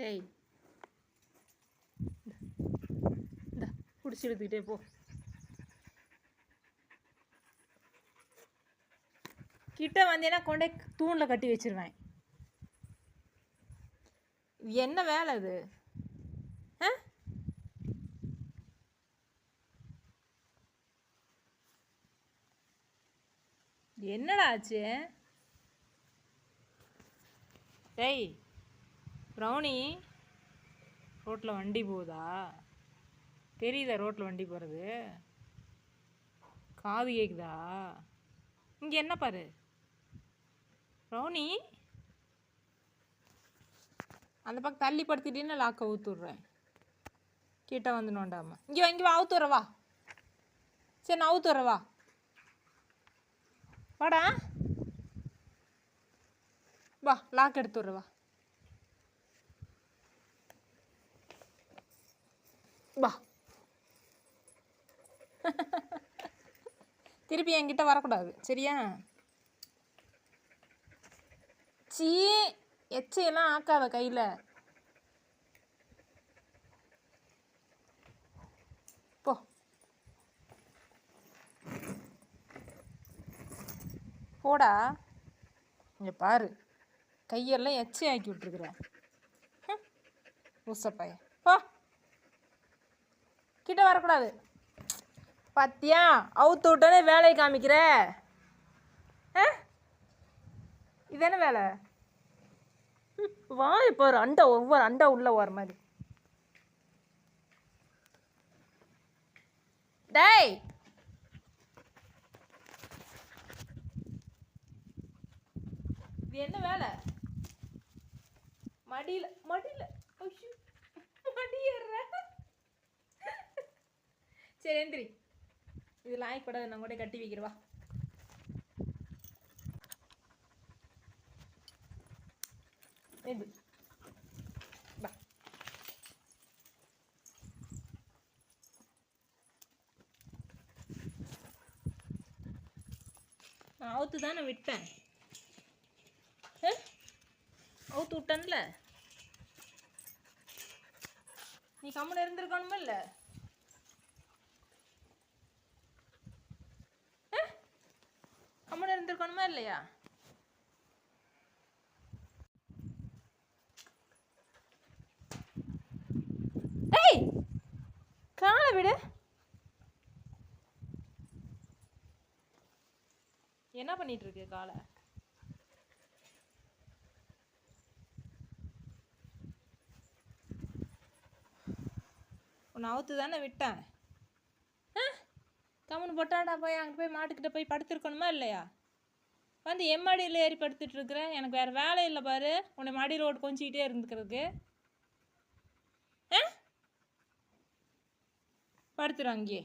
ஏய். இந்த பிடிச்சி எடுத்துக்கிட்டே போ. கிட்ட வந்தேன்னா கொண்டே தூணில் கட்டி வச்சிருவேன். என்ன வேலை இது? ஆ? என்னடா ஆச்சு? டேய் ப்ரௌனி ரோட்டில் வண்டி போகுதா? தெரியுதா ரோட்டில் வண்டி போகிறது காது கேட்குதா இங்கே என்ன பாரு? ப்ரௌனி? அந்த பக்கம் தள்ளி படுத்திட்டீங்கன்னா லாக்கை ஊற்றுடுறேன் கிட்ட வந்து நோண்டாமல் இங்கே வா இங்கே வா அவுத்துற சரி நான் அவுத்துற வா. வாடா. வா லாக் எடுத்து விட்ற வா வா திருப்பி என்கிட்ட வரக்கூடாது. சரியா? சீ எச்சையெல்லாம் ஆக்காத கையில். போ. போடா. இங்கே பாரு. கையெல்லாம் எச்சை ஆக்கி விட்ருக்குற ஊசப்பாய் போ. கிட்ட வரக்கூடாது. பத்தியா? அவுத்து விட்டோன்னே வேலையை காமிக்கிற? ஆ? இது என்ன வேலை? வா இப்போ ஒரு அண்டா ஒவ்வொரு அண்டா உள்ள வர மாதிரி. டேய்! இது என்ன வேலை? மடியில மடியில. ஐயோ, சரி எந்திரி. இது கூட நான் கூட கட்டி வைக்கிறவா இது. நான் அவுத்து தானே விட்டேன். அவுத்து விட்டேன்ல. நீ கம்முன்னு இருந்திருக்கணுமா இல்லை கம்முன்னு இருந்திருக்கணுமா இல்லையா? ஏய் காலை விடு. என்ன பண்ணிட்டு இருக்கு காலை? உன்னை அவுத்து தானே விட்டேன். கம்முன்னு பொட்டாடா போய் அங்கே போய் மாட்டுக்கிட்ட போய் படுத்திருக்கணுமா இல்லையா? வந்து என் மாடியில் ஏறி படுத்துட்டு இருக்கிறேன் எனக்கு வேறு வேலை இல்லை பாரு. உன்னை மாடி ரோடு கொஞ்சிக்கிட்டே இருந்துக்கிறதுக்கு. ஆ? படுத்துரு அங்கேயே.